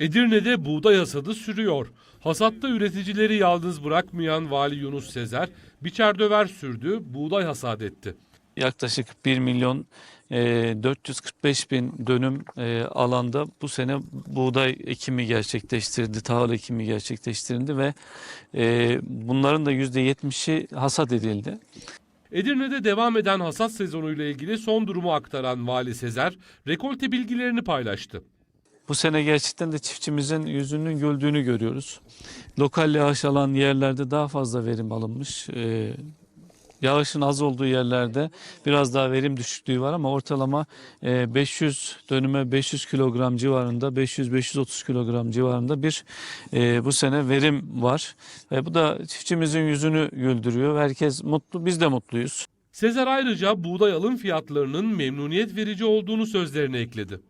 Edirne'de buğday hasadı sürüyor. Hasatta üreticileri yalnız bırakmayan Vali Yunus Sezer, biçer döver sürdü, buğday hasat etti. Yaklaşık 1 milyon e, 445 bin dönüm e, alanda bu sene buğday ekimi gerçekleştirildi, tahıl ekimi gerçekleştirildi ve e, bunların da %70'i hasat edildi. Edirne'de devam eden hasat sezonuyla ilgili son durumu aktaran Vali Sezer, rekolte bilgilerini paylaştı. Bu sene gerçekten de çiftçimizin yüzünün güldüğünü görüyoruz. Lokal yağış alan yerlerde daha fazla verim alınmış. Ee, yağışın az olduğu yerlerde biraz daha verim düşüklüğü var ama ortalama e, 500 dönüme 500 kilogram civarında 500-530 kilogram civarında bir e, bu sene verim var. E, bu da çiftçimizin yüzünü güldürüyor. Herkes mutlu, biz de mutluyuz. Sezer ayrıca buğday alım fiyatlarının memnuniyet verici olduğunu sözlerine ekledi.